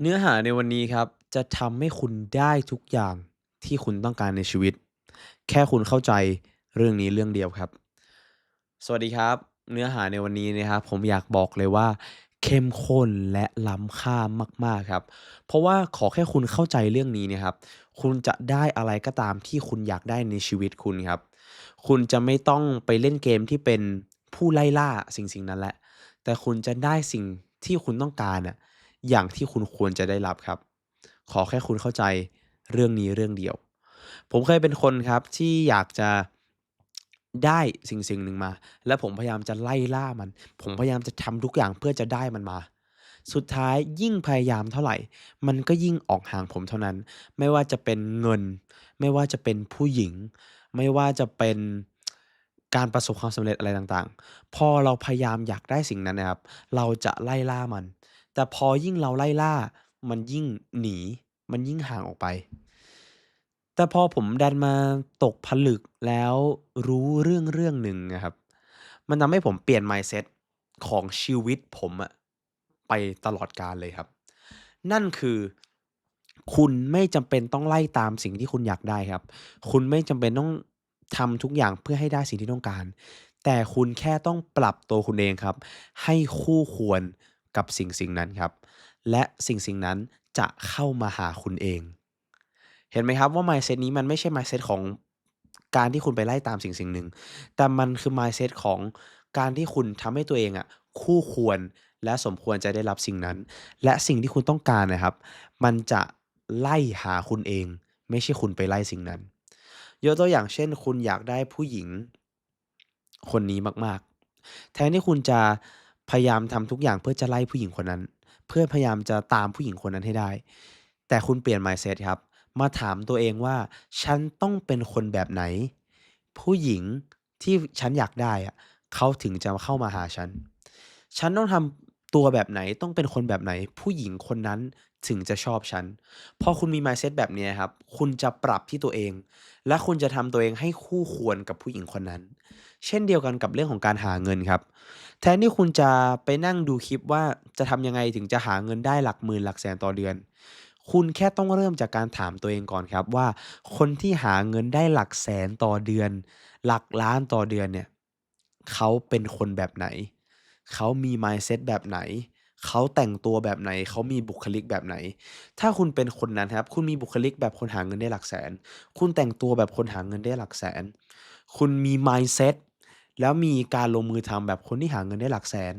เนื้อหาในวันนี้ครับ จะทำให้คุณได้ทุกอย่างที่คุณต้องการในชีวิต แค่คุณเข้าใจเรื่องนี้เรื่องเดียวครับ สวัสดีครับ เนื้อหาในวันนี้นะครับ ผมอยากบอกเลยว่า เข้มข้นและล้ำค่ามาก ๆครับ เพราะว่าขอแค่คุณเข้าใจเรื่องนี้นะครับ คุณจะได้อะไรก็ตามที่คุณอยากได้ในชีวิตคุณครับ คุณจะไม่ต้องไปเล่นเกมที่เป็นผู้ไล่ล่าสิ่งสิ่งนั้นแหละ แต่คุณจะได้สิ่งที่คุณต้องการอะ อย่างที่คุณควรจะได้รับครับ ขอแค่คุณเข้าใจเรื่องนี้เรื่องเดียว ผมเคยเป็นคนครับที่อยากจะได้สิ่งสิ่งหนึ่งมา และผมพยายามจะไล่ล่ามัน ผมพยายามจะทำทุกอย่างเพื่อจะได้มันมา สุดท้ายยิ่งพยายามเท่าไหร่ มันก็ยิ่งออกห่างผมเท่านั้น ไม่ว่าจะเป็นเงิน ไม่ว่าจะเป็นผู้หญิง ไม่ว่าจะเป็นการประสบความสำเร็จอะไรต่างๆ พอเราพยายามอยากได้สิ่งนั้นนะครับ เราจะไล่ล่ามัน แต่พอยิ่งเราไล่ล่า มันยิ่งหนี มันยิ่งห่างออกไป แต่พอผมดันมาตกผลึกแล้วรู้เรื่องเรื่องหนึ่งนะครับ มันทำให้ผมเปลี่ยน mindset ของชีวิตผมอะไปตลอดกาลเลยครับ นั่นคือคุณไม่จำเป็นต้องไล่ตามสิ่งที่คุณอยากได้ครับ คุณไม่จำเป็นต้องทำทุกอย่างเพื่อให้ได้สิ่งที่ต้องการ แต่คุณแค่ต้องปรับตัวคุณเองครับ ให้คู่ควร กับสิ่งสิ่งนั้นครับ และสิ่งสิ่งนั้นจะเข้ามาหาคุณเอง เห็นไหมครับว่า mindset นี้มันไม่ใช่ mindset ของการที่คุณไปไล่ตามสิ่งสิ่งหนึ่ง แต่มันคือ mindset ของการที่คุณทำให้ตัวเองอะคู่ควรและสมควรจะได้รับสิ่งนั้น และสิ่งที่คุณต้องการนะครับ มันจะไล่หาคุณเอง ไม่ใช่คุณไปไล่สิ่งนั้น ยกตัวอย่างเช่น คุณอยากได้ผู้หญิงคนนี้มาก ๆ แทนที่คุณจะ พยายามทำทุกอย่างเพื่อจะไล่ผู้หญิงคนนั้น เพื่อพยายามจะตามผู้หญิงคนนั้นให้ได้ แต่คุณเปลี่ยน mindset ครับ มาถามตัวเองว่า ฉันต้องเป็นคนแบบไหน ผู้หญิงที่ฉันอยากได้อะเขาถึงจะเข้ามาหาฉัน ฉันต้องทำตัวแบบไหนต้องเป็นคนแบบไหน ผู้หญิงคนนั้นถึงจะชอบฉัน พอคุณมี mindset แบบนี้ครับ คุณจะปรับที่ตัวเอง และคุณจะทำตัวเองให้คู่ควรกับผู้หญิงคนนั้น เช่นเดียวกันกับเรื่องของการหาเงินครับ แทนที่คุณจะไปนั่งดูคลิปว่าจะทำยังไงถึงจะหาเงินได้หลักหมื่นหลักแสนต่อเดือน คุณแค่ต้องเริ่มจากการถามตัวเองก่อนครับว่า คนที่หาเงินได้หลักแสนต่อเดือน หลักล้านต่อเดือนเนี่ยเขาเป็นคนแบบไหน เขามี mindset แบบไหน เขาแต่งตัวแบบไหน เขามีบุคลิกแบบไหน ถ้าคุณเป็นคนนั้นครับ คุณมีบุคลิกแบบคนหาเงินได้หลักแสน คุณแต่งตัวแบบคนหาเงินได้หลักแสน คุณมี mindset แล้วมีการลงมือทำแบบคนที่หาเงินได้หลักแสน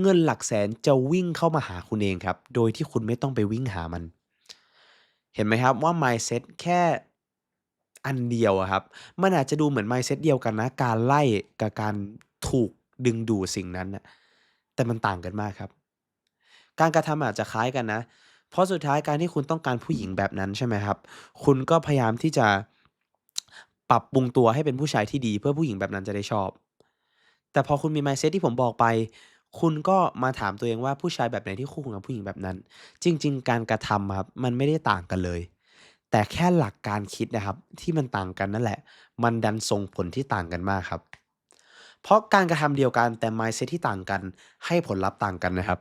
เงินหลักแสนจะวิ่งเข้ามาหาคุณเองครับ โดยที่คุณไม่ต้องไปวิ่งหามัน เห็นไหมครับว่า mindset แค่อันเดียวครับ มันอาจจะดูเหมือน mindset เดียวกันนะ การไล่กับการถูกดึงดูดสิ่งนั้นนะแต่มันต่างกันมากครับ การกระทำอาจจะคล้ายกันนะ เพราะสุดท้ายการที่คุณต้องการผู้หญิงแบบนั้นใช่ไหมครับ คุณก็พยายามที่จะปรับปรุงตัวให้เป็นผู้ชายที่ดี เพื่อผู้หญิงแบบนั้นจะได้ชอบ แต่พอคุณมี mindset ที่ผมบอกไป คุณก็มาถามตัวเองว่าผู้ชายแบบไหนที่คู่ควรกับผู้หญิงแบบนั้น จริง ๆ การกระทำครับมันไม่ได้ต่างกันเลย แต่แค่หลักการคิดนะครับ ที่มันต่างกันนั่นแหละ มันดันส่งผลที่ต่างกันมากครับ เพราะการกระทำเดียวกันแต่ mindset ที่ต่างกัน ให้ผลลัพธ์ต่างกันนะครับ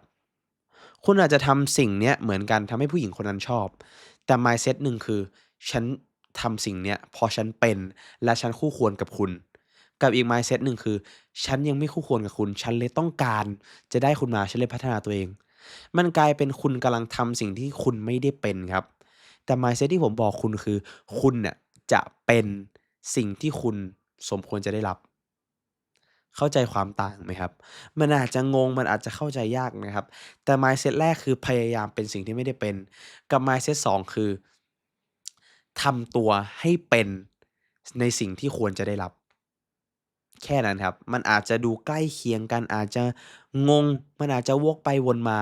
คุณอาจจะทำสิ่งเนี้ยเหมือนกันทำให้ผู้หญิงคนนั้นชอบ แต่ mindset หนึ่งคือ ฉันทำสิ่งเนี้ยเพราะฉันเป็นและฉันคู่ควรกับคุณ กับอีก mindset หนึ่งคือ ฉันยังไม่คู่ควรกับคุณ ฉันเลยต้องการ จะได้คุณมา ฉันเลยพัฒนาตัวเอง มันกลายเป็นคุณกำลังทำสิ่งที่คุณไม่ได้เป็นครับ แต่ mindset ที่ผมบอกคุณคือ คุณน่ะจะเป็นสิ่งที่คุณสมควรจะได้รับ เข้าใจความต่างไหมครับ มันอาจจะงง มันอาจจะเข้าใจยากนะครับ แต่ mindset แรกคือพยายามเป็นสิ่งที่ไม่ได้เป็น กับ mindset 2คือทำตัวให้เป็นในสิ่งที่ควรจะได้รับ แค่นั้นครับ มันอาจจะดูใกล้เคียงกันอาจจะงง มันอาจจะวกไปวนมา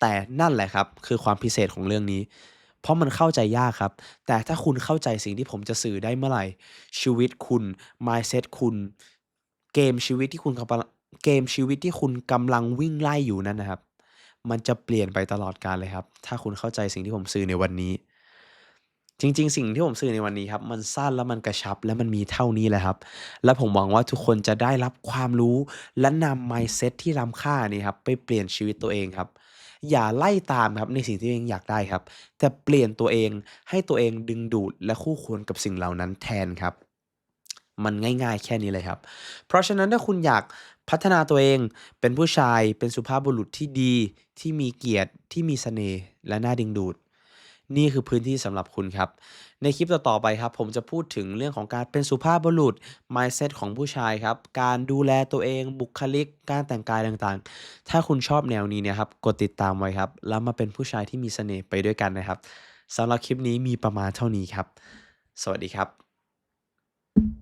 แต่นั่นแหละครับ คือความพิเศษของเรื่องนี้ เพราะมันเข้าใจยากครับ แต่ถ้าคุณเข้าใจสิ่งที่ผมจะสื่อได้เมื่อไหร่ ชีวิตคุณ mindset คุณ เกมชีวิตที่คุณกำลังเกมชีวิตที่คุณกำลังวิ่งไล่อยู่นั่นนะครับ มันจะเปลี่ยนไปตลอดกาลเลยครับ ถ้าคุณเข้าใจสิ่งที่ผมสื่อในวันนี้ จริง ๆ สิ่งที่ผมสื่อในวันนี้ครับ มันสั้นแล้วมันกระชับและมันมีเท่านี้แหละครับ และผมหวังว่าทุกคนจะได้รับความรู้และนำ mindset ที่ล้ำค่านี้ครับไปเปลี่ยนชีวิตตัวเองครับ อย่าไล่ตามครับในสิ่งที่ตัวเองอยากได้ครับ แต่เปลี่ยนตัวเองให้ตัวเองดึงดูดและคู่ควรกับสิ่งเหล่านั้นแทนครับ มันง่ายๆ แค่นี้เลยครับ เพราะฉะนั้นถ้าคุณอยากพัฒนาตัวเองเป็นผู้ชายเป็นสุภาพบุรุษที่ดีที่มีเกียรติที่มีเสน่ห์และน่าดึงดูด นี่คือพื้นที่สำหรับคุณครับ ในคลิปต่อๆไปครับ ผมจะพูดถึงเรื่องของการเป็นสุภาพบุรุษ mindset ของผู้ชายครับ การดูแลตัวเอง บุคลิก การแต่งกายต่างๆ ถ้าคุณชอบแนวนี้เนี่ยครับ กดติดตามไว้ครับ แล้วมาเป็นผู้ชายที่มีเสน่ห์ไปด้วยกันนะครับสำหรับคลิปนี้มีประมาณเท่านี้ครับ สวัสดีครับ